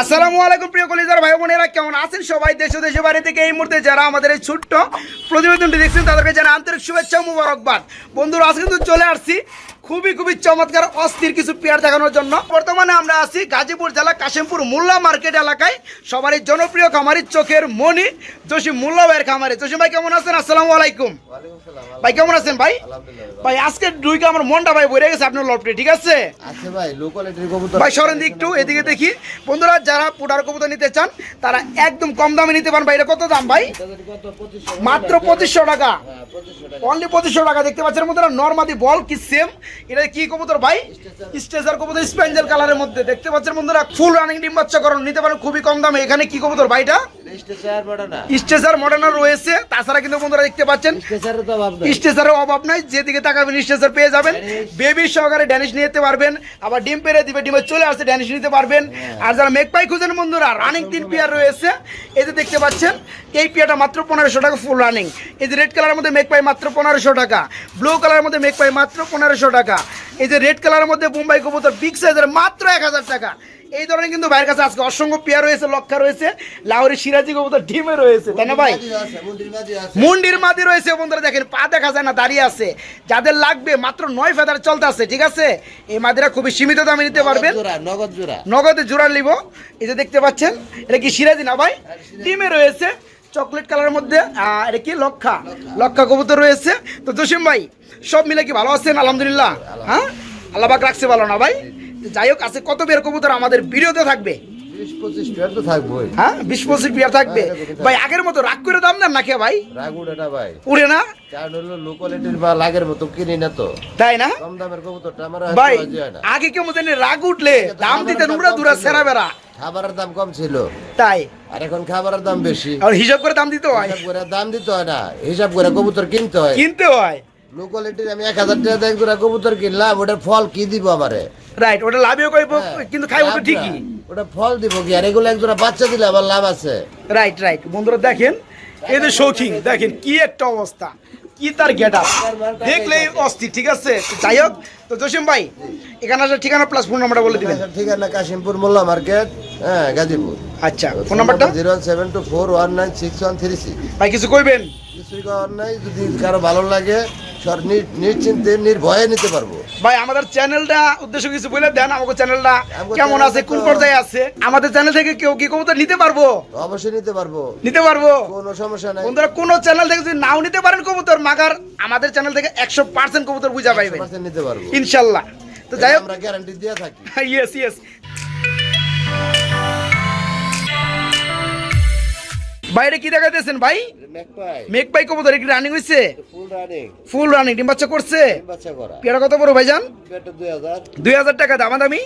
আসসালামু আলাইকুম প্রিয় কলিজার ভাই বোনেরা, কেমন আছেন সবাই? দেশ দেশে বাড়ি থেকে এই মুহূর্তে যারা আমাদের এই ছোট্ট প্রতিবেদনটি দেখছেন, তাদেরকে জানা আন্তরিক শুভেচ্ছা মুবারকবাদ। বন্ধুরা আজ কিন্তু চলে আসছি খুবই খুবই চমৎকার অস্থির কিছু পেয়ার দেখানোর জন্য। বর্তমানে আমরা আছি গাজীপুর জেলা কাশিমপুর মোল্লা মার্কেট এলাকায়। সবারই জনপ্রিয় খামারির চোখের মনি জসিম মোল্লা ভাইয়ের খামারে। জসিম ভাই কেমন আছেন? আসসালামু আলাইকুম। ভাই কেমন আছেন ভাই? ভাই আজকে দুইকে আমার মনটা ভাই বইরে গেছে আপনার লপটে ঠিক আছে? ভাই লো কোয়ালিটির কবুতর ভাই সরেন একটু এদিকে দেখি। বন্ধুরা যারা পুডার কবুতর নিতে চান তারা একদম কম দামে নিতে পারেন ভাই। এটা কত দাম ভাই? মাত্র পঁচিশশো টাকা। হ্যাঁ পঁচিশশো টাকা। অনলি পঁচিশশো টাকা দেখতে পাচ্ছেন বন্ধুরা নর্মাদি বল কি সেম এটা কি কবুতর ভাই? স্টেজার কবুতর স্পেঞ্জেল কালারের মধ্যে। দেখতে পাচ্ছেন বন্ধুরা ফুল রানিং ডিম বাচ্চা করুন নিতে পারেন খুবই কম দামে। এখানে কি কবুতর ভাইটা স্টেশন বড় না। রয়েছে তাছাড়া কিন্তু বন্ধুরা দেখতে পাচ্ছেন স্টেশনের তো অভাব নাই। যেদিকে তাকাবেন স্টেজার পেয়ে যাবেন। বেবি সহকারে ড্যানিশ নিতে পারবেন আবার ডিম পেরে দিবে ডিমে চলে আসছে ড্যানিশ নিতে পারবেন। আর যারা মেকপাই খুঁজেন বন্ধুরা রানিং তিন পেয়ার রয়েছে। এই যে দেখতে পাচ্ছেন এই পেয়ারটা মাত্র পনেরোশো টাকা ফুল রানিং এই যে রেড কালারের মধ্যে মেকপাই মাত্র পনেরোশো টাকা ব্লু কালারের মধ্যে মেকপাই মাত্র পনেরোশো টাকা। এই যে রেড কালারের মধ্যে মুম্বাই কবুতর বিগ সাইজের মাত্র এক হাজার টাকা। এই ধরনের কিন্তু ভাইয়ের কাছে আজকে অসংখ্য পেয়ার রয়েছে লক্ষা রয়েছে লাহোরের সিরাজি কবুতর ডিমে রয়েছে তাই না ভাই? মুন্ডির মাদি রয়েছে বন্ধুরা দেখেন পা দেখা যায় না দাঁড়িয়ে আছে। যাদের লাগবে মাত্র নয় ফেদার চলতে আছে ঠিক আছে? এই মাদিরা খুবই সীমিত দামে নিতে পারবেন। নগদ জোড়া, নগদ জোড়া নিব। এই যে দেখতে পাচ্ছেন এটা কি সিরাজি না ভাই? ডিমে রয়েছে চকলেট কালারের মধ্যে এটা কি? লক্ষা। লক্ষা কবুতর রয়েছে। তো জসিম ভাই সব মিলে কি ভালো আছেন? আলহামদুলিল্লাহ। হ্যাঁ? আল্লাহ পাক রাখছে ভালো না ভাই? যাই হোক আছে কত বের কবুতর আমাদের ভিডিওতে থাকবে? হ্যাঁ বিশ পঁচিশ বিয়ার থাকবে ভাই আগের মতো রাগ করে দাম দেন নাকি ভাই? রাগুড এটা ভাই। উড়ে না? কারণ হলো লো বা লাগের মতো কিনি না তো। তাই না? কম দামের কবুতরটা আমার ভাই রাজি হয় না। আগে কেমন জানি রাগ উঠলে দাম দিতেন উড়া দুরা সেরা বেড়া। খাবারের দাম কম ছিল। তাই। আর এখন খাবারের দাম বেশি। আর হিসাব করে দাম দিতে হয়। হিসাব করে দাম দিতে হয় না। হিসাব করে কবুতর কিনতে হয়। কিনতে হয়। লো কোয়ালিটির আমি এক হাজার টাকা দিয়ে করে কবুতর কিনলাম ওটার ফল কি দিব আমারে? রাইট ওটা লাভেও কইব হ্যাঁ, কিন্তু খাইব তো ঠিকই। ওটা ফল দিব কি? আর এগুলো একজোড়া বাচ্চা দিলে আবার লাভ আছে। রাইট রাইট বন্ধুরা দেখেন এই যে শৌখিন দেখেন কি একটা অবস্থা কি তার গেট আপ দেখলেই অস্থির ঠিক আছে? যাই হোক তো জসিম ভাই এখানে আসার ঠিকানা প্লাস ফোন নাম্বারটা বলে দিবেন। ঠিকানা কাশিমপুর মোল্লা মার্কেট হ্যাঁ গাজীপুর। আচ্ছা ফোন নাম্বারটা zero seven two four one nine six one three six. ভাই কিছু কইবেন? কিছুই করার নাই যদি কারও ভালো লাগে সর নিশ্চিন্তে নির্ভয়ে নিতে পারব। ভাই আমাদের চ্যানেলটা উদ্দেশ্য কিছু বলে দেন আমাকে চ্যানেলটা কেমন আছে কোন পর্যায়ে আছে? আমাদের চ্যানেল থেকে কেউ কি কবুতর নিতে পারব? অবশ্যই নিতে পারব। নিতে পারব? কোনো সমস্যা নাই। বন্ধুরা কোনো চ্যানেল থেকে যদি নাও নিতে পারেন কবুতর মাগার আমাদের চ্যানেল থেকে একশো পার্সেন্ট কবুতর বুঝা পাইবেন। নিতে পারব। ইনশাল্লাহ। তো যাই হোক। আমরা গ্যারান্টি দিয়ে থাকি। ইয়েস ইয়েস বাইরে কি দেখাইতেছেন ভাই? মেঘ ভাই কবুতর কি রানিং হইছে? ফুল রানিং ডিম বাচ্চা করছে? পেয়ারা কত বড় ভাইজান? দুই হাজার। টাকা দামা দামি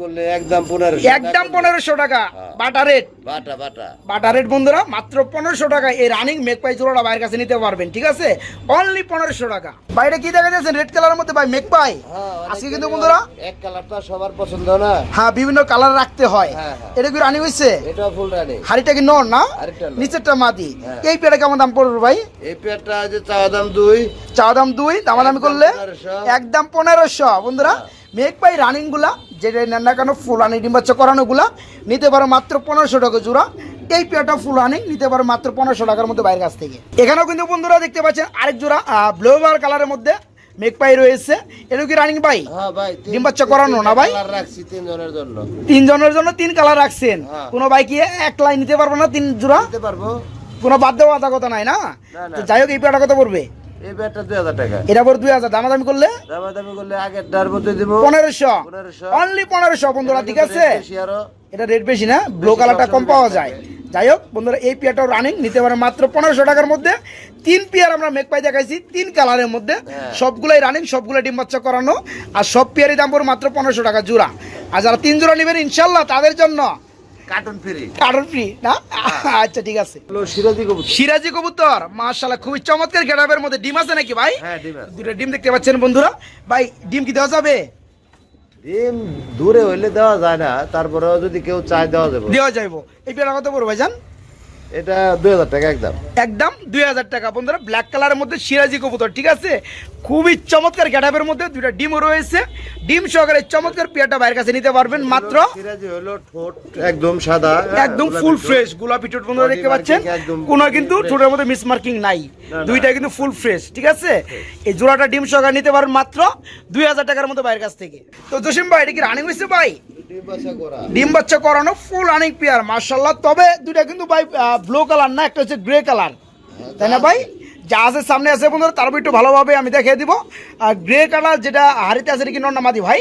করলে একদম পনেরোশো একদম পনেরোশো টাকা। হ্যাঁ। বাটা রেট বাটা বাটা। বাটা রেট বন্ধুরা মাত্র পনেরোশো টাকা এই রানিং মেক পাই জোড়াটা বাইরের কাছে নিতে পারবেন ঠিক আছে? অনলি পনেরোশো টাকা। বাইরে কি রেড কালারের মধ্যে ভাই মেক পাই হ্যাঁ, আজকে কিন্তু বন্ধুরা এক কালার তো সবার পছন্দ না। হ্যাঁ বিভিন্ন কালার রাখতে হয়। হ্যাঁ, হ্যাঁ। এটা কি রানিং হয়েছে এটাও ফুল রানিং হাড়িটা কি নর না। নিচেরটা মাদি। হ্যাঁ। এই পেয়ারা কেমন দাম পড়বে ভাই? এই পেয়ারটা যে চাওয়া দাম দুই। চাওয়া দাম দুই দামাদামি করলে একদম পনেরোশো। বন্ধুরা মেক পাই রানিংগুলা যেটা নেন না কেন ফুল রানিং ডিম করানো গুলা নিতে পারো মাত্র পনেরোশো টাকা জোড়া। এই পেয়ারটা ফুল রানিং নিতে পারো মাত্র পনেরোশো টাকার মধ্যে বাইরের কাছ থেকে। এখানেও কিন্তু বন্ধুরা দেখতে পাচ্ছেন আরেক জোড়া ব্লোবার কালারের মধ্যে মেক পাই রয়েছে। এটা কি রানিং হ্যাঁ ভাই ডিম বাচ্চা করানো না ভাই? তিনজনের জন্য। তিনজনের জন্য তিন কালার রাখছেন। হ্যাঁ। কোনো বাইক এক লাইন নিতে পারব না তিন জোড়া? পারব। কোনো বাদ দেওয়া কথা নাই না। তো যাই হোক এই পেয়ারটা কত পড়বে? এই পেয়ারটা দুই হাজার টাকা। এটা পর দুই হাজার। দামাদামি করলে? দামাদামি করলে আগের ডার মধ্যে দিব। পনেরোশো। 1500 অনলি পনেরোশো বন্ধুরা ঠিক আছে? এটা রেট বেশি না? ব্লু কালারটা কম পাওয়া যায়। যাই হোক বন্ধুরা এই পেয়ারটাও রানিং নিতে পারে মাত্র পনেরোশো টাকার মধ্যে। তিন পেয়ার আমরা মেক পাই দেখাইছি তিন কালারের মধ্যে। হ্যাঁ। সবগুলাই রানিং সবগুলো ডিম বাচ্চা করানো আর সব পেয়ারই দাম পড়বে মাত্র পনেরোশো টাকা জোড়া। আর যারা তিন জোড়া নেবেন ইনশাল্লাহ তাদের জন্য কার্টুন ফ্রি কার্টন ফ্রি না? আচ্ছা ঠিক আছে। সিরাজি কবুতর। সিরাজি কবুতর মাশাল্লাহ খুবই চমৎকার মধ্যে ডিম আছে নাকি ভাই? হ্যাঁ ডিম আছে। দুটো ডিম দেখতে পাচ্ছেন বন্ধুরা। ভাই ডিম কি দেওয়া যাবে? ডিম দূরে হইলে দেওয়া যায় না তারপরেও যদি কেউ চায় দেওয়া যাবে। দেওয়া যাইব। এই পেয়ারা কত পড়বে ভাইজান? এটা দুই হাজার টাকা একদম। একদম দুই হাজার টাকা বন্ধুরা ব্ল্যাক কালারের মধ্যে সিরাজি কবুতর ঠিক আছে? খুবই চমৎকার গ্যাটাপের মধ্যে দুইটা ডিমও রয়েছে। ডিম সহকারে চমৎকার পেয়ারটা বাইরের কাছে নিতে পারবেন মাত্র সিরাজি হলো ঠোঁট একদম সাদা একদম ফুল ফ্রেশ গোলাপি ঠোঁট বন্ধুরা দেখতে পাচ্ছেন? কোনো কিন্তু। ঠোঁটের মধ্যে মিস মার্কিং নাই। দুইটা কিন্তু ফুল ফ্রেশ ঠিক আছে? এই জোড়াটা ডিম সহকারে নিতে পারবেন মাত্র দুই হাজার টাকার মতো বাইরের কাছ থেকে। তো জসিম ভাই এটা কি রানিং হয়েছে ভাই? ডিম বাচ্চা ডিম বাচ্চা করানো ফুল রানিং পেয়ার মার্শাল্লাহ তবে দুইটা কিন্তু ভাই ব্লু কালার না একটা হচ্ছে গ্রে কালার তাই না ভাই? যা আছে সামনে আছে বন্ধুরা তারপর একটু ভালোভাবে আমি দেখিয়ে দিব। আর গ্রে কালার যেটা হারিতে আছে কি নর না মাদি ভাই?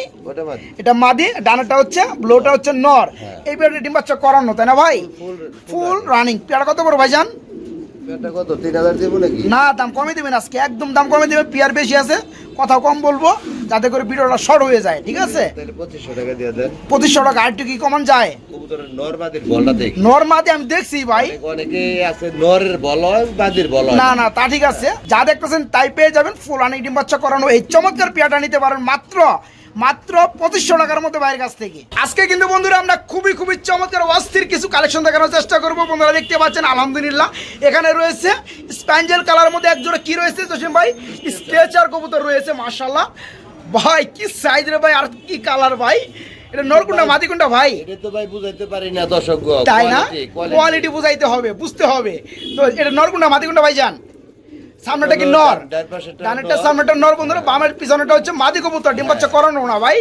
এটা মাদি ডানাটা হচ্ছে ব্লুটা হচ্ছে নর। এই পেয়ারটা ডিম বাচ্চা করানো তাই না ভাই? ফুল ফুল রানিং পেয়ার কত বড় ভাইজান এটা কত? তিন হাজার দেবো নাকি? না দাম কমে দেবেন আজকে। একদম দাম কমে পেয়ার বেশি আছে কথা কম বলব যাতে করে ভিডিওটা শর্ট হয়ে যায় ঠিক আছে? পঁচিশশো টাকা দিয়ে দেন। পঁচিশশো টাকা আরেকটু কি কমান যায়? কবুতরের নর বাদির বলটা দেখ। নর মাদি আমি দেখছি ভাই। অনেকে আছে নরের বল বাদির বল না না তা ঠিক আছে। যা দেখতেছেন তাই পেয়ে যাবেন। ফুল আনি ডিম বাচ্চা করানো এই চমৎকার পেয়াটা নিতে পারেন মাত্র মাত্র পঁচিশশো টাকার মতো বাইরের কাছ থেকে। আজকে কিন্তু বন্ধুরা আমরা খুবই খুবই চমৎকার অস্থির কিছু কালেকশন দেখানোর চেষ্টা করব। বন্ধুরা দেখতে পাচ্ছেন আলহামদুলিল্লাহ এখানে রয়েছে স্প্যাঞ্জেল কালার মধ্যে একজোড়া কি রয়েছে জসিম ভাই? স্ট্রেচার কবুতর রয়েছে মার্শাল্লাহ ভাই কি সাইজ রে ভাই আর কি কালার ভাই? এটা নরকুন্ডা মাদিকুন্ডা ভাই? এটা তো ভাই বুঝাইতে পারি না দর্শক তাই না? কোয়ালিটি বুঝাইতে হবে বুঝতে হবে। তো এটা নরকুন্ডা মাদিকুন্ডা ভাই যান সামনেটা কি নর? ডান ডানেরটা সামনেটা নর বন্ধুরা বামের পিছনেটা হচ্ছে মাদি কবুতর ডিম বাচ্চা করানো না ভাই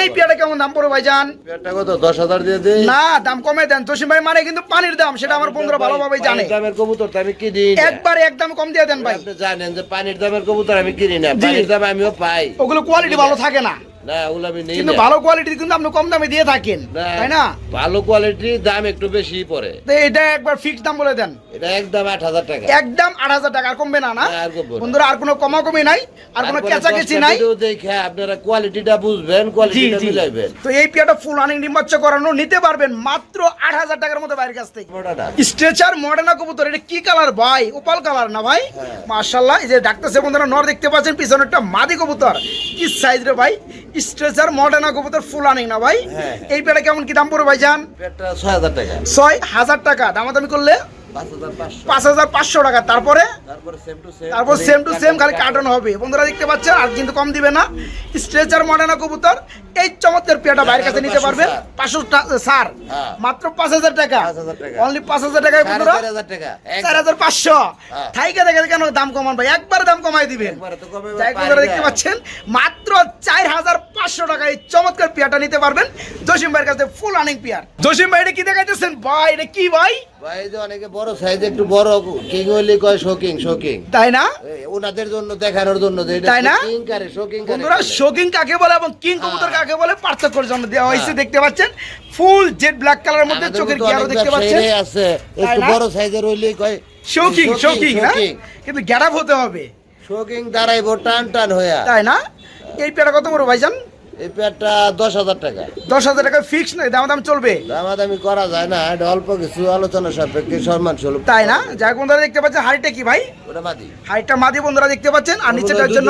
এই পেয়ারটা কেমন দাম পড়বে ভাই যান পেয়ারটা কত? দশ হাজার দিয়ে দেই? না দাম কমে দেন। জসিম ভাই মানে কিন্তু পানির দাম সেটা আমার বন্ধুরা ভালোভাবে জানে। দামের কবুতর আমি কি দিই একবার একদম কম দিয়ে দেন ভাই। আপনি জানেন যে পানির দামের কবুতর আমি কিনি না পানির দাম আমিও পাই। ওগুলো কোয়ালিটি ভালো থাকে না। না ওগুলো আমি নেই কিন্তু ভালো কোয়ালিটির কিন্তু আপনি কম দামে দিয়ে থাকেন তাই না? ভালো কোয়ালিটির দাম একটু বেশি পড়ে। তো এটা একবার ফিক্স দাম বলে দেন। এটা একদম আট হাজার টাকা। একদম আট হাজার টাকা আর কমবে না না? না, আর কমবে না। বন্ধুরা আর কোনো কমাকমি নাই আর কোনো তারপরে নাই। দেখে আপনারা কোয়ালিটিটা বুঝবেন কোয়ালিটিটা মিলাইবেন। তো এই পিয়াটা ফুল রানিং ডিম করানো নিতে পারবেন মাত্র আট হাজার টাকার মতো বাইরের কাছ থেকে। স্ট্রেচার মডার্না কবুতর এটা কি কালার ভাই? ওপাল কালার না ভাই? হ্যাঁ। মার্শাল্লাহ এই যে ডাক্তার সে বন্ধুরা নর দেখতে পাচ্ছেন পিছনে একটা মাদি কবুতর। কি সাইজ রে ভাই? স্ট্রেচার মডার্না কবুতর ফুল আনি না ভাই। হ্যাঁ। এই পেটা কেমন কি দাম পড়বে ভাই জান ছয় হাজার টাকা। ছয় হাজার টাকা। দামাদামি করলে পাঁচ হাজার পাঁচশো। টাকা। তারপরে? তারপরে সেম টু সেম তারপর সেম টু সেম খালি কার্টন হবে। বন্ধুরা দেখতে পাচ্ছেন আর কিন্তু কম দিবে না। স্ট্রেচার মডার্না কবুতর এই চমৎকার পেয়াটা বাইরের কাছে নিতে পারবেন। পাঁচশো স্যার হ্যাঁ। মাত্র পাঁচ হাজার টাকা। অনলি পাঁচ হাজার টাকায় বন্ধুরা। চার হাজার পাঁচশো। হ্যাঁ। থাইকে দেখে কেন দাম কমান ভাই? একবার দাম কমাই দিবেন। বন্ধুরা দেখতে পাচ্ছেন মাত্র চার হাজার পাঁচশো টাকা এই চমৎকার পেয়ারটা নিতে পারবেন। জসিম ভাইয়ের কাছে ফুল আনিং পেয়ার। জসিম ভাই এটা কি দেখাইতেছেন? ভাই এটা কি ভাই? ভাই যে অনেকে বড় সাইজ একটু বড় কিং হইলে কয় শোকিং শোকিং তাই না? ওনাদের জন্য দেখানোর জন্য যে এটা তাই না? শোকিং কারে শোকিং কারে বন্ধুরা শোকিং কাকে বলে এবং কিং কবুতর কাকে বলে পার্থক্যের জন্য দেওয়া হয়েছে দেখতে পাচ্ছেন? ফুল জেড ব্ল্যাক কালারের মধ্যে আমাদের চোখের গিয়ারও দেখতে পাচ্ছেন। আছে। একটু বড় সাইজের হইলে কয় শোকিং শোকিং না? কিন্তু গ্যারাপ হতে হবে। শোকিং দাঁড়াইবো টান টান হইয়া। তাই না? এই পেয়ারা কত বড় ভাইজান? এই দশ হাজার টাকা। দশ হাজার টাকা ফিক্স নয় চলবে। দামাদামি করা যায় না এটা অল্প কিছু আলোচনা সাপেক্ষে সম্মান স্বরূপ তাই না? বন্ধুরা দেখতে পাচ্ছেন হাড়িটা কি ভাই? ওটা মাদি। হাড়িটা মাদি বন্ধুরা দেখতে পাচ্ছেন? আর নিচেটা হচ্ছে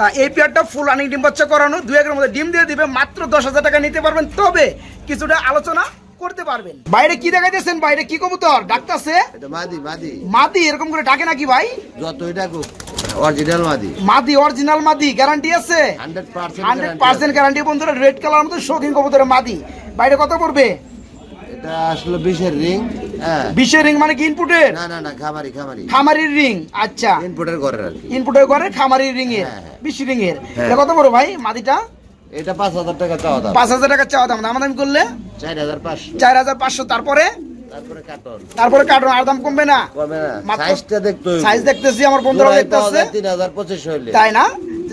তা এই ফুল আনিং ডিম বাচ্চা করানো একের মধ্যে ডিম দিয়ে দিবে মাত্র দশ হাজার টাকা নিতে পারবেন। তবে কিছুটা আলোচনা করতে পারবেন। বাইরে কি দেখাইতেছেন? বাইরে কি কবুতর? ডাকতাছে। এটা মাদি মাদি। মাদি এরকম করে ডাকে নাকি ভাই? যতই ডাকুক। অরিজিনাল মাদি। মাদি অরিজিনাল মাদি গ্যারান্টি আছে? হান্ড্রেড হান্ড্রেড পার্সেন্ট গ্যারান্টি বন্ধুরা রেড কালার মতো শৌখিন কবুতরের মাদি। বাইরে কত পড়বে? এটা আসলে বিশের রিং হ্যাঁ। বিশের রিং মানে কি ইনপুটের না না না খামারি খামারি। খামারির রিং আচ্ছা। ইনপুটের ঘরের আর কি। ইনপুটের করে খামারির রিং এর হ্যাঁ, হ্যাঁ। বিশ রিং এর। এটা কত বড় ভাই মাদিটা? এটা পাঁচ হাজার টাকা চাওয়া দাম। পাঁচ হাজার টাকা চাওয়া দাম। দামাদামি করলে? চার হাজার পাঁচশো। চার হাজার পাঁচশো। তারপরে? তারপরে কাটন তারপরে আর দাম কমবে না? কমে না। সাইজটা দেখতে সাইজ দেখতেছি আমার বন্ধুরা দেখতেছে। পাওয়া যায় তিন হাজার পঁচিশ হইলে। তাই না?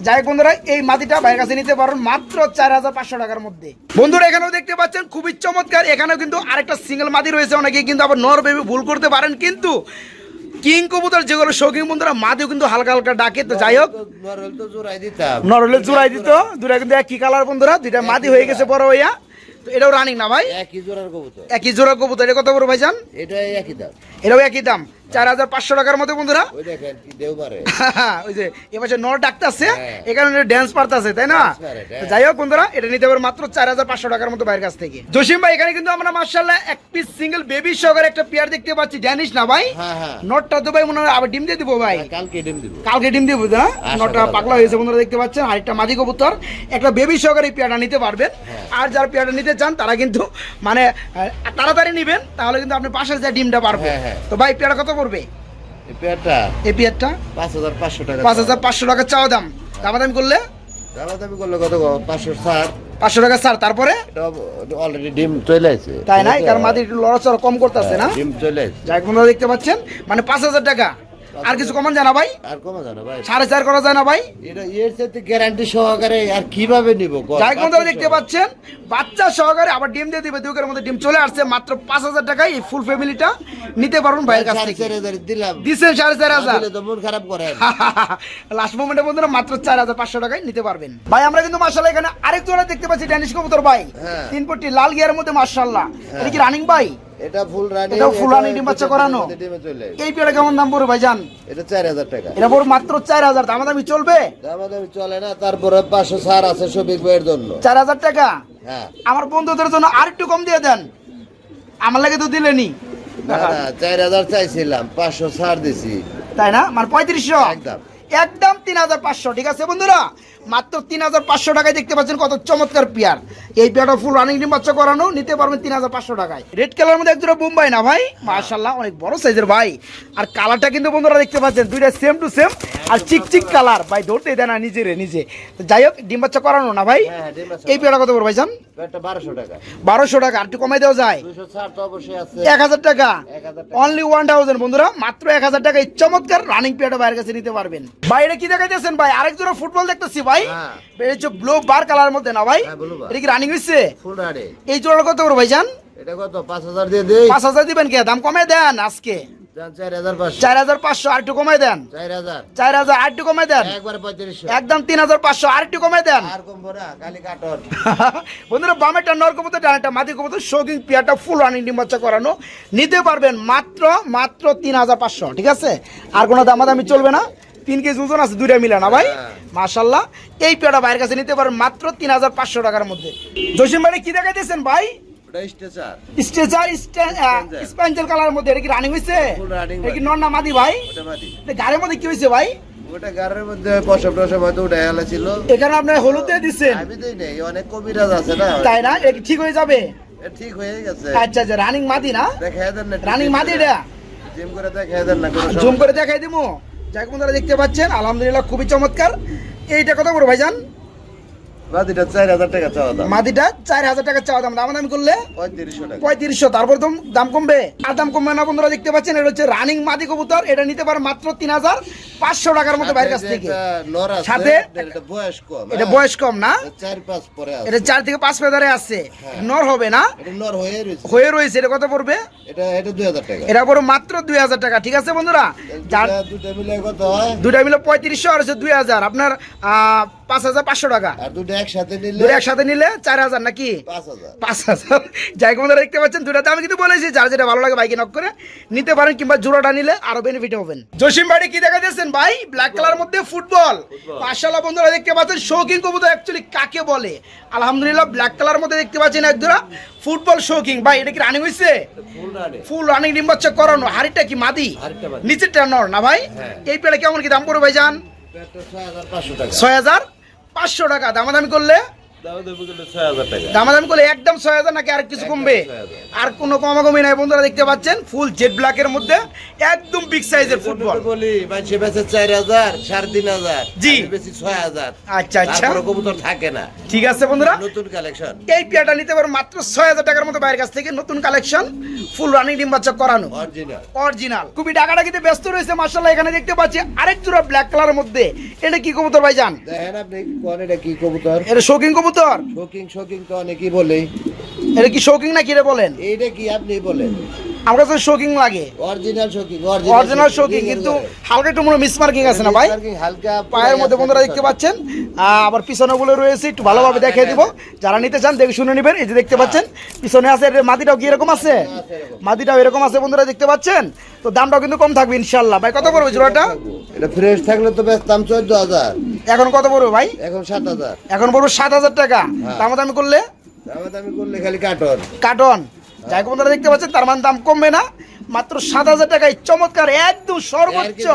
যাই বন্ধুরা এই মাটিটা বাইরের কাছে নিতে পারেন মাত্র চার হাজার পাঁচশো টাকার মধ্যে। বন্ধুরা এখানেও দেখতে পাচ্ছেন খুবই চমৎকার। এখানেও কিন্তু আরেকটা সিঙ্গেল মাদি রয়েছে অনেকে কিন্তু আবার নর বেবি ভুল করতে পারেন কিন্তু কিং কবুতর যেগুলো শৌখিন বন্ধুরা মাদিও কিন্তু হালকা হালকা ডাকে তো যাই হোক। নরল জোড়াই দিত দুটা কিন্তু একই কালার বন্ধুরা দুইটা মাদি হয়ে গেছে বড় হইয়া। এটাও রানিং না ভাই? একই জোড়ার কবুতর। একই জোড়ার কবুতর। এটা কত বড় ভাইজান? এটা একই দাম। এটাও একই দাম। চার হাজার পাঁচশো টাকার মধ্যে বন্ধুরা। ওই যে এবার নর ডাকতেছে হ্যাঁ। এখানে ড্যান্স পারতেছে তাই না? হ্যাঁ। যাই হোক বন্ধুরা এটা নিতে পারবে মাত্র চার হাজার পাঁচশো টাকার মতো বাইরের কাছ থেকে। জসিম ভাই এখানে কিন্তু আমরা মার্শাল্লাহ এক পিস সিঙ্গেল বেবি সহকারে একটা পেয়ার দেখতে পাচ্ছি। ড্যানিশ না ভাই? হ্যাঁ নটটা তো ভাই মনে হয় আবার ডিম দিয়ে দিব ভাই। কালকে ডিম দিব। কালকে ডিম দিব না নটটা করা পাগলা হয়েছে বন্ধুরা দেখতে পাচ্ছেন? আর একটা মাদি কবুতর। একটা বেবি সহকারে পেয়ারটা নিতে পারবেন। আর যারা পেয়ারটা নিতে চান তারা কিন্তু মানে তাড়াতাড়ি নিবেন তাহলে কিন্তু আপনি পাশে যা ডিমটা পারব হ্যাঁ। তো ভাই পেয়ারটা কত পড়বে এই পেয়ারটা? এই পেয়ারটা? পাঁচ হাজার পাঁচশো টাকা পাঁচ হাজার পাঁচশো টাকা চাওয়া দাম। করলে? দামা দামি করলে কত গো? পাঁচশো ষাট। পাঁচশো টাকা স্যার তারপরে? অলরেডি ডিম চলে আছে তাই নাই? কারণ মাদি একটু লড়াচড়া কম করতেছে না? ডিম চলে আছে যাই দেখতে পাচ্ছেন? মানে পাঁচ হাজার টাকা। আর কিছু কমান জানা ভাই? আর কমা জানো ভাই। সাড়ে চার করা যায় না ভাই? এটা এর সাথে গ্যারান্টি সহকারে আর কীভাবে নিব? যাই বন্ধুরা দেখতে পাচ্ছেন বাচ্চা সহকারে আবার ডিম দিয়ে দিবে দুকের মধ্যে ডিম চলে আসছে মাত্র পাঁচ হাজার টাকায় এই ফুল ফ্যামিলিটা নিতে পারুন ভাইয়ের কাছ থেকে। চার হাজার দিলাম। দিচ্ছেন সাড়ে চার হাজার। তো মন খারাপ করে। লাস্ট মোমেন্টে বন্ধুরা মাত্র চার হাজার পাঁচশো টাকায় নিতে পারবেন। ভাই আমরা কিন্তু মার্শাল্লাহ এখানে আরেক জোড়া দেখতে পাচ্ছি ড্যানিশ কবুতর ভাই। হ্যাঁ। তিন পট্টি লাল গিয়ারের মধ্যে মার্শাল্লাহ এটা কি রানিং ভাই? এটা ফুল রানি ডিম বাচ্চা করানো? এই কেমন দাম পড়বে ভাই এটা চার হাজার টাকা। এটা পড়বে মাত্র চার হাজার। দামি চলবে? দামা দামি চলে না তারপরে পাঁচশো সার আছে সবিক ভাইয়ের জন্য। চার হাজার টাকা? হ্যাঁ। আমার বন্ধুদের জন্য আর একটু কম দিয়ে দেন। আমার লাগে তো দিলেনি। না চার হাজার চাইছিলাম পাঁচশো ছাড় দিছি। তাই না? মানে পঁয়ত্রিশশো? একদম। একদম তিন হাজার পাঁচশো ঠিক আছে বন্ধুরা? মাত্র তিন হাজার পাঁচশো টাকায় দেখতে পাচ্ছেন কত চমৎকার পেয়ার। এই পেয়ারটা ফুল রানিং ডিম বাচ্চা করানো নিতে পারবেন তিন হাজার পাঁচশো টাকায়। রেড কালার মধ্যে একজোড়া বোম্বাই না ভাই? মার্শাল্লাহ অনেক বড় সাইজের ভাই। আর কালারটা কিন্তু বন্ধুরা দেখতে পাচ্ছেন দুইটা সেম টু সেম আর চিকচিক কালার ভাই ধরতে দেয় না নিজে রে নিজে। যাই হোক ডিম বাচ্চা করানো না ভাই? হ্যাঁ, বাচ্চা এই পেয়ারটা কত বড় ভাই জান একটা বারোশো টাকা আর একটু কমাই দেওয়া যায়? এক হাজার টাকা। 1000 টাকা। অনলি ওয়ান থাউজেন্ড বন্ধুরা মাত্র এক হাজার টাকা এই চমৎকার রানিং পেয়ারটা বাইরের কাছে নিতে পারবেন। বাইরে কি দেখাইতেছেন ভাই? আরেক জোড়া ফুটবল দেখতেছি ভাই। ব্লু বার কালার মধ্যে না ভাই? হ্যাঁ। এটা কি রানিং ফুল রানি এই জোড়া কত বড় ভাই জান এটা কত? পাঁচ হাজার দিয়ে দিই। দিবেন কে? দাম কমাই দেন আজকে। চার হাজার পাঁচশো। আর একটু কমাই দেন। চার হাজার। আর একটু কমাই দেন। একদম তিন হাজার পাঁচশো আর একটু কমাই দেন। বন্ধুরা বামেটা পেয়ারটা ফুল রানিং করানো। নিতে পারবেন মাত্র মাত্র তিন হাজার পাঁচশো ঠিক আছে? আর কোনো দামাদামি চলবে না। তিন কেজি ওজন আছে দুইটা মিলে না ভাই? হ্যাঁ। মাশাল্লাহ এই পেয়ারটা বাইরের কাছে নিতে পারেন মাত্র তিন হাজার পাঁচশো টাকার মধ্যে। জসিম ভাই কি দেখাইতেছেন ভাই? স্ট্রেচার। স্পেঞ্জেল কালার মধ্যে এটা কি রানিং হয়েছে এটা কি ভাই। মাদি ভাই? ওটা মাটি এটা গাড়ির মধ্যে কি হয়েছে ভাই? ওটা গাড়ির মধ্যে পশম টসম হয়তো উঠে গেল ছিল। এখানে আপনার হলুদ দিয়ে দিচ্ছেন। আমি দিই নেই অনেক কবিরাজ আছে না? তাই না? এটা ঠিক হয়ে যাবে? ঠিক হয়ে গেছে। আচ্ছা আচ্ছা রানিং মাদি না? দেখাই দেন না রানিং মাদি এটা? জিম করে দেন না জুম করে দেখাই দিমু? যাই বন্ধুরা দেখতে পাচ্ছেন আলহামদুলিল্লাহ খুবই চমৎকার। এইটা কত বড় ভাইজান? চার হাজার টাকা চাওয়া দাম। মাদিটা চার হাজার টাকা চাওয়া দাম। দাম করলে পঁয়ত্রিশশো টাকা। পঁয়ত্রিশশো তারপর তো দাম কমবে। আর দাম কমবে না বন্ধুরা দেখতে পাচ্ছেন এটা হচ্ছে রানিং মাদি কবুতর। এটা নিতে পারে মাত্র তিন হাজার পাঁচশো টাকার মতো বাইরের কাছ থেকে। একটা নর আছে, সাথে- বয়স কম এটা হ্যাঁ। বয়স কম না? চার পাঁচ পরে এটা চার থেকে পাঁচ আছে। হ্যাঁ। নর হবে না? নর হয়ে রয়েছে। হয়ে রয়েছে এটা কত পড়বে? এটা এটা দুই হাজার টাকা। এটা পড়বে মাত্র দুই হাজার টাকা ঠিক আছে বন্ধুরা? যার দুটা- মিলে কত হয়? দুটা মিলে পঁয়ত্রিশশো আর হচ্ছে দুই হাজার। আপনার আহ, পাঁচ হাজার পাঁচশো টাকা। দুটো একসাথে নিলে দুটো একসাথে নিলে চার হাজার নাকি? পাঁচ হাজার। পাঁচ যাই বন্ধুরা দেখতে পাচ্ছেন দুটাতে আমি কিন্তু বলেছি যার যেটা ভালো লাগে বাইকে নক করে নিতে পারেন কিংবা জোড়াটা নিলে আরও বেনিফিট হবেন। জসিম বাড়ি কি দেখা যাচ্ছেন ভাই? ব্ল্যাক কালার মধ্যে ফুটবল বন্ধুরা দেখতে পাচ্ছেন শৌখিন কবুতর অ্যাকচুয়ালি কাকে বলে? আলহামদুলিল্লাহ ব্ল্যাক কালার মধ্যে দেখতে পাচ্ছেন একজোড়া ফুটবল শৌখিন। ভাই এটা কি রানিং হয়েছে ফুল রানে ডিম বাচ্চা করানো। হাড়িটা কি মাদি। নিচেরটা নর না ভাই? হ্যাঁ। এই পেড়ে কেমন কি দাম পড়বে ভাই জান ছয় হাজার পাঁচশো টাকা দামাদামি করলে দাও দেবো কিন্তু ছয় হাজার টাকা। দামাদামি করলে একদম ছয় হাজার নাকি আর কিছু কমবে? আর কোনো কমাকমি নাই বন্ধুরা দেখতে পাচ্ছেন? ফুল জেড ব্ল্যাকের মধ্যে একদম বিগ সাইজের ফুটবল বলি মানুষে বেচে চার হাজার সাড়ে তিন হাজার। জি। বেশি ছয় হাজার। আচ্ছা আচ্ছা। কবুতর থাকে না। ঠিক আছে বন্ধুরা। নতুন কালেকশন এই পেয়ারটা নিতে পারো মাত্র ছয় হাজার টাকার মতো বাইরের কাছ থেকে। নতুন কালেকশন ফুল রানিং ডিম বাচ্চা করানো। অরিজিনাল অরিজিনাল খুবই ব্যস্ত রয়েছে মার্শাল্লাহ এখানে দেখতে পাচ্ছি আরেক জোড়া ব্ল্যাক কালারের মধ্যে। এটা কি কবুতর ভাই জান দেখেন আপনি কোন এটা কি কবুতর? এটা শৌকিং কবুতর। শোকিং শোকিং তো অনেকেই বলে। এটা কি শৌকিং না কি রে বলেন? এইটা কি আপনি বলেন? আমার কাছে শৌকিং লাগে। অরিজিনাল শোকিং অরিজিনাল শৌকিং কিন্তু হালকা একটু মনে মিসমার্কিং আছে না ভাই? হালকা পায়ের মধ্যে বন্ধুরা দেখতে পাচ্ছেন। আবার পিছনে গুলো রয়েছে একটু ভালোভাবে দেখিয়ে দিব। যারা নিতে চান দেখে শুনে নেবেন। এই যে দেখতে পাচ্ছেন পিছনে আছে মাটিটাও কি এরকম আছে? মাটিটাও এরকম আছে বন্ধুরা দেখতে পাচ্ছেন? তো দামটাও কিন্তু কম থাকবে ইনশাল্লাহ ভাই কত পড়বে জোড়াটা? এটা ফ্রেশ থাকলে তো বেচতাম চোদ্দ হাজার। এখন কত পড়বে ভাই? এখন সাত হাজার। এখন পড়বে সাত হাজার টাকা। দাম দামি করলে? দামা দামি করলে খালি কাটন কার্টন যাই বন্ধুরা দেখতে পাচ্ছেন তার মানে দাম কমবে না। মাত্র সাত হাজার টাকায় চমৎকার একদম সর্বোচ্চ।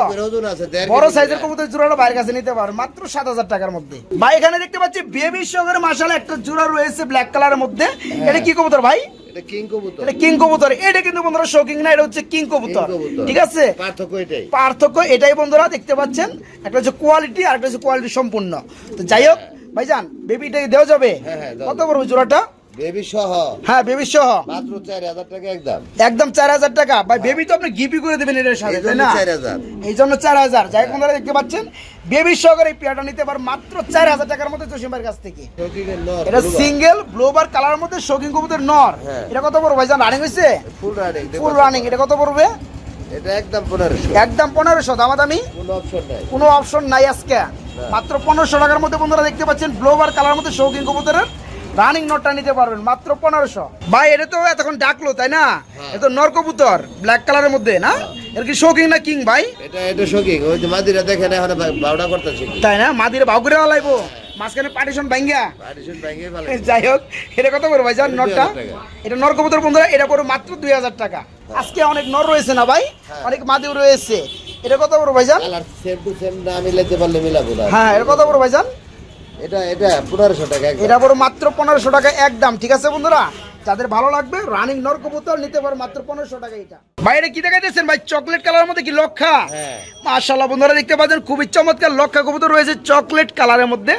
বড় সাইজের। কবুতর জোড়াটা বাইরের কাছে নিতে পারবে মাত্র সাত হাজার টাকার মধ্যে। ভাই এখানে দেখতে পাচ্ছি বেবি সঙ্গের মাসাল একটা জোড়া রয়েছে ব্ল্যাক কালারের মধ্যে। এটা কি কবুতর ভাই? এটা কিং কবুতর। এটা কিং কবুতর। এটা কিন্তু বন্ধুরা শোকিং না এটা হচ্ছে কিং কবুতর। ঠিক আছে? পার্থক্য এটাই। পার্থক্য এটাই বন্ধুরা দেখতে পাচ্ছেন? একটা হচ্ছে কোয়ালিটি আর একটা হচ্ছে কোয়ালিটি সম্পূর্ণ। তো যাই হোক ভাইজান বেবিটা দেওয়া যাবে? হ্যাঁ, হ্যাঁ, কত বড় জোড়াটা? বেবি সহ। হ্যাঁ বেবি সহ। মাত্র চার হাজার টাকা একদম। একদম চার হাজার টাকা। ভাই বেবি তো আপনি গিপি করে দেবেন এটার সাথে তাই না? চার হাজার। এই জন্য চার হাজার। যাই হোক দেখতে পাচ্ছেন বেবি সহকারে এই পেয়ারটা নিতে পার মাত্র চার হাজার টাকার মধ্যে জসিমের কাছ থেকে। এটা সিঙ্গেল ব্লোবার কালার মধ্যে শৌখিন কবুতর নর। হ্যাঁ। এটা কত পড়বে ভাইজান running full running full running এটা কত পড়বে? এটা একদম পনেরোশো। একদম কোনো অপশন নাই। কোনো অপশন নাই আজকে। মাত্র পনেরোশো টাকার মধ্যে বন্ধুরা দেখতে পাচ্ছেন ব্লোবার কালার মধ্যে শৌখিন কবুতরের রানিং নটটা নিতে পারবেন মাত্র পনেরোশো। ভাই এটা তো এতক্ষণ ডাকলো তাই না? এটা তো নর ব্ল্যাক কালারের মধ্যে না? এটা কি শৌখিন না কিং ভাই? এটা এটা শোকিং ওই যে মাদিরা দেখেন এখন বাউডা করতেছে। তাই না? মাদিরে করে লাইবো মাঝখানে পার্টিশন ভাঙ্গিয়া। পার্টিশন ভেঙে ফেলে। যাই হোক এটা কত করে ভাই এটা নটটা? এটা নর কবুতর বন্ধুরা এটা পড়বে মাত্র দুই হাজার টাকা। আজকে অনেক নর রয়েছে না ভাই? অনেক মাদিও রয়েছে। এটা কত বড় ভাইজান সেম টু সেম না মিলাতে পারলে মিলাবো না। হ্যাঁ এটা কত বড় ভাইজান এটা এটা পনেরোশো টাকা এটা পড়বে মাত্র পনেরোশো টাকা একদম ঠিক আছে বন্ধুরা? যাদের ভালো লাগবে রানিং নর নিতে পারে মাত্র পনেরোশো টাকা এটা। বাইরে কি দেখাইতেছেন ভাই? চকলেট মধ্যে কি লক্ষা? হ্যাঁ। মাশাল্লাহ বন্ধুরা দেখতে পাচ্ছেন খুবই চমৎকার লক্ষা কবুতর রয়েছে চকলেট কালারের মধ্যে।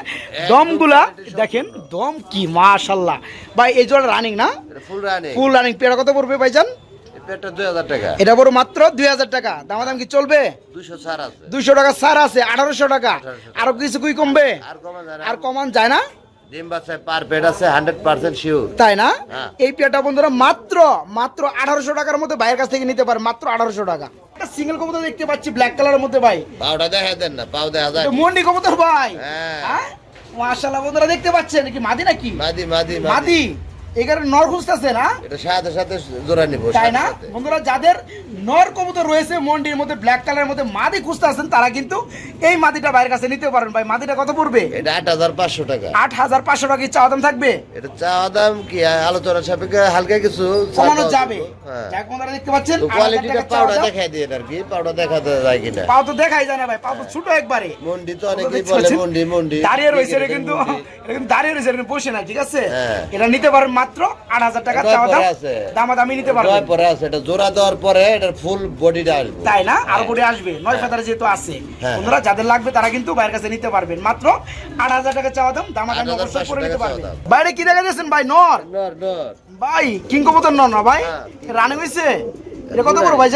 দমগুলা দেখেন দম কি মাশাল্লাহ ভাই এই জোড়া রানিং না? ফুল রানিং ফুল রানিং পেয়ারা কত পড়বে ভাইজান? এটা দুই হাজার টাকা। এটা বড় মাত্র দুই হাজার টাকা। দামাদাম কি চলবে? দুশো ছাড় আছে। দুইশো টাকা সার আছে আঠারোশো টাকা। আরও কিছু কুই কমবে? আর কমা যায় না। আর কমান যায় না? পার পেড আছে হান্ড্রেড পার্সেন্ট শিওর। তাই না। এই পেয়ারটা বন্ধুরা মাত্র মাত্র আঠারোশো টাকার মধ্যে ভাইয়ের কাছ থেকে নিতে পারে মাত্র আঠারোশো টাকা। একটা সিঙ্গেল কবুতর দেখতে পাচ্ছি ব্ল্যাক কালারের মধ্যে ভাই। পাউডা দেখা দেন না পাও দেখা যায়। মন্ডি কবুতর ভাই। হ্যাঁ। হ্যাঁ? মাশাআল্লাহ বন্ধুরা দেখতে পাচ্ছেন কি মাদি নাকি? মাদি মাদি। মাদি। এখানে নর খুঁজতেছে না। এটা সাথে সাথে জোড়া নিবো তাই না? বন্ধুরা যাদের নর কবুতর রয়েছে মন্ডির মধ্যে ব্ল্যাক কালারের মধ্যে মাদি খুঁজতে আছেন তারা কিন্তু এই মাদিটা বাইরের কাছে নিতে পারেন। ভাই মাদিটা কত পড়বে? এটা আট হাজার পাঁচশো টাকা। আট হাজার পাঁচশো টাকা কি চাওয়া দাম থাকবে? এটা চাওয়া দাম কি? আলোচনা সাপেক্ষে হালকা কিছু কমানো যাবে। হ্যাঁ। যাক বন্ধুরা দেখতে পাচ্ছেন কোয়ালিটিটা টাকা চাওয়া পাউডা দাম। দেখাই দিয়ে আর কি পাউডা দেখাতে যায় কিনা। পাও তো দেখাই যায় না ভাই পাও তো ছোট একবারে। মন্ডি তো অনেকেই বলে মন্ডি মন্ডি। দাঁড়িয়ে রয়েছে এটা কিন্তু। এটা কিন্তু দাঁড়িয়ে রয়েছে এটা বসে নাই ঠিক আছে? হ্যাঁ। এটা নিতে পারেন মাত্র আট হাজার টাকা চাওয়া দাম। পরে দামা দামি নিতে পারবে পরে আছে এটা জোড়া দেওয়ার পরে এটার ফুল বডিটা আসবে। তাই না? আর বডি আসবে। নয় ফেদারে যেহেতু আছে। হ্যাঁ। বন্ধুরা যাদের লাগবে তারা কিন্তু বাইরের কাছে নিতে পারবেন। মাত্র আট হাজার টাকা চাওয়া দাম দামা দামি 8,500 অবশ্যই করে নিতে পারবেন। বাইরে কি দেখা যাচ্ছেন ভাই? নর। নর নর। ভাই কিং কবুতর নর না ভাই? রানে হয়েছে এটা কত বড় ভাই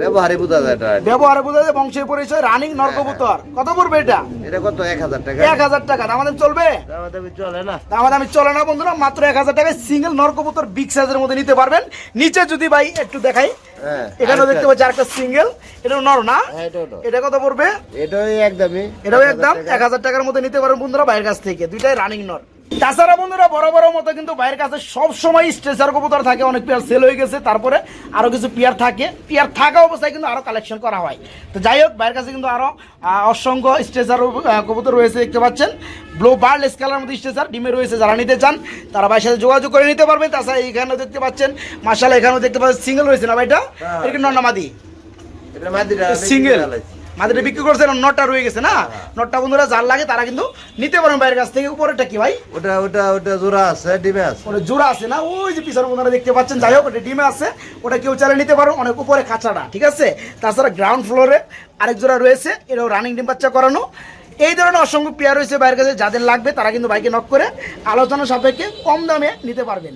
জান ব্যবহারই বোঝা যায় এটা। ব্যবহারে বোঝা যায় বংশের পরিচয় রানিং নর কবুতর কত পড়বে এটা? এটা কত? এক হাজার টাকা। এক হাজার টাকা। দামাদাম চলবে? দামাদামি চলে না। দামাদামি চলে না বন্ধুরা। মাত্র এক হাজার টাকায় সিঙ্গেল নর কবুতর বিগ সাইজের মধ্যে নিতে পারবেন। নিচে যদি ভাই একটু দেখাই হ্যাঁ এখানেও দেখতে পাচ্ছি আরেকটা সিঙ্গেল এটা নর না? হ্যাঁ, এটাও। এটা কত পড়বে? এটাই একদমই। এটাও একদম এক হাজার টাকার মধ্যে নিতে পারেন বন্ধুরা বাইরের কাছ থেকে। দুইটাই রানিং নর। তাছাড়া বন্ধুরা বড় বড় মতো কিন্তু বাইরের কাছে সব সময় স্ট্রেচার কবুতর থাকে অনেক পেয়ার সেল হয়ে গেছে তারপরে আরও কিছু পেয়ার থাকে। পেয়ার থাকা অবস্থায় কিন্তু আরও কালেকশন করা হয়। তো যাই হোক বাইরের কাছে কিন্তু আরও আহ, অসংখ্য স্ট্রেচার কবুতর রয়েছে দেখতে পাচ্ছেন। ব্লু বার্লেস কালার মধ্যে স্ট্রেচার ডিমে রয়েছে যারা নিতে চান তারা ভাইয়ের সাথে যোগাযোগ করে নিতে পারবেন তাছাড়া এখানেও দেখতে পাচ্ছেন মাসালা এখানেও দেখতে পাচ্ছেন সিঙ্গেল রয়েছে না ভাইটা? হ্যাঁ। এটা নন্নামাদি? সিঙ্গেল। মাদিটা বিক্রি করছে না নটটা রয়ে গেছে না? নটটা বন্ধুরা যার লাগে তারা কিন্তু নিতে পারেন বাইরের কাছ থেকে। উপরেটা কি ভাই? ওটা ওটা ওটা জোড়া আছে ডিমে আছে। ওটা জোড়া আছে না? ওই যে পিছনে বন্ধুরা দেখতে পাচ্ছেন যাই হোক ওটা ডিমে আছে। ওটা কেউ চালে নিতে পারো অনেক উপরে কাঁচাটা ঠিক আছে? তাছাড়া গ্রাউন্ড ফ্লোরে আরেক জোড়া রয়েছে এটাও রানিং ডিম বাচ্চা করানো। এই ধরনের অসংখ্য পেয়ার রয়েছে বাইরের কাছে যাদের লাগবে তারা কিন্তু বাইকে নক করে আলোচনা সাপেক্ষে কম দামে নিতে পারবেন।